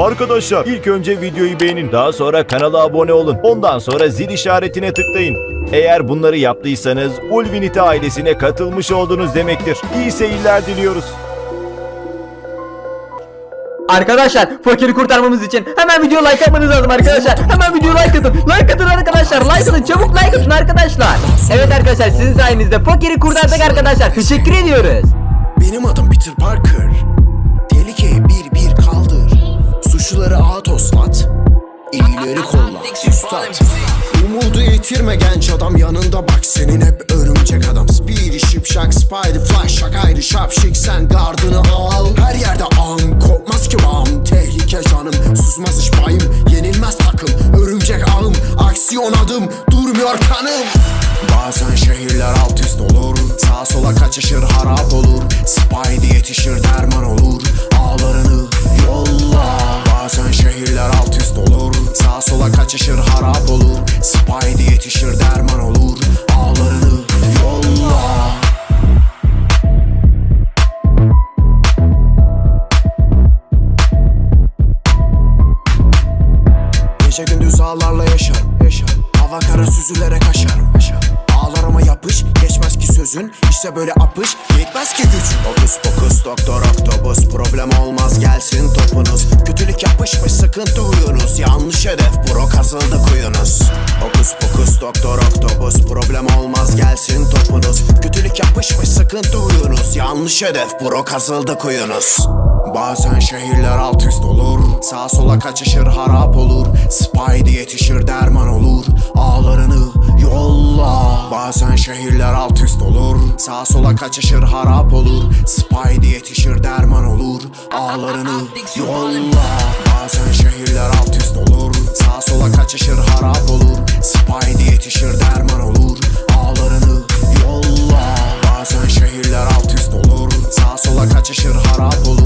Arkadaşlar ilk önce videoyu beğenin. Daha sonra kanala abone olun. Ondan sonra zil işaretine tıklayın. Eğer bunları yaptıysanız Ulvinite ailesine katılmış oldunuz demektir. İyi seyirler diliyoruz. Arkadaşlar fakiri kurtarmamız için hemen video like atmanız lazım arkadaşlar. Hemen video like atın. Like atın arkadaşlar. Like atın. Çabuk like atın arkadaşlar. Evet arkadaşlar sizin sayenizde fakiri kurtardık arkadaşlar. Teşekkür ediyoruz. Benim adım Peter Parker İyileri kolla Üstad. Umudu yitirme genç adam yanında bak senin hep örümcek adam. Speedy şipşak spider flash şak ayrı şapşik sen gardını al. Her yerde an kopmaz ki bağım. Tehlike canım susmaz iş payım Yenilmez takım örümcek ağım. Aksiyon adım durmuyor kanım. Bazen şehirler alt üst olur. Sağa sola kaçışır harap olur. Spidey yetişir derman olur. Ağlarını kaçışır harap olur. Spidey yetişir derman olur. Ağlarını yolla. Gece gündüz ağlarla yaşarım, yaşarım. Hava kara süzülerek aşarım, aşarım. Ağlarıma yapış, geçmez ki sözün. İşte böyle apış, yetmez ki gücün. Okus pokus doktor oktopus Problem olmaz gelsin topunuz. Kötülük yapışmış sıkıntı huyunuz Yanlış hedef bro kazıldı kuyunuz Okus pokus doktor oktopus Problem olmaz gelsin topunuz. Kötülük yapışmış sıkıntı huyunuz Yanlış hedef bro kazıldı kuyunuz Bazen şehirler alt üst olur. Sağa sola kaçışır harap olur. Spidey yetişir derman olur. Ağlarını yolla. Bazen şehirler alt üst olur. Sağa sola kaçışır harap olur. Spidey yetişir derman olur. Ağlarını yolla Bazen şehirler alt üst olur. Sağa sola kaçışır harap olur. Spidey yetişir derman olur. Ağlarını yolla. Bazen şehirler alt üst olur. Sağa sola kaçışır harap olur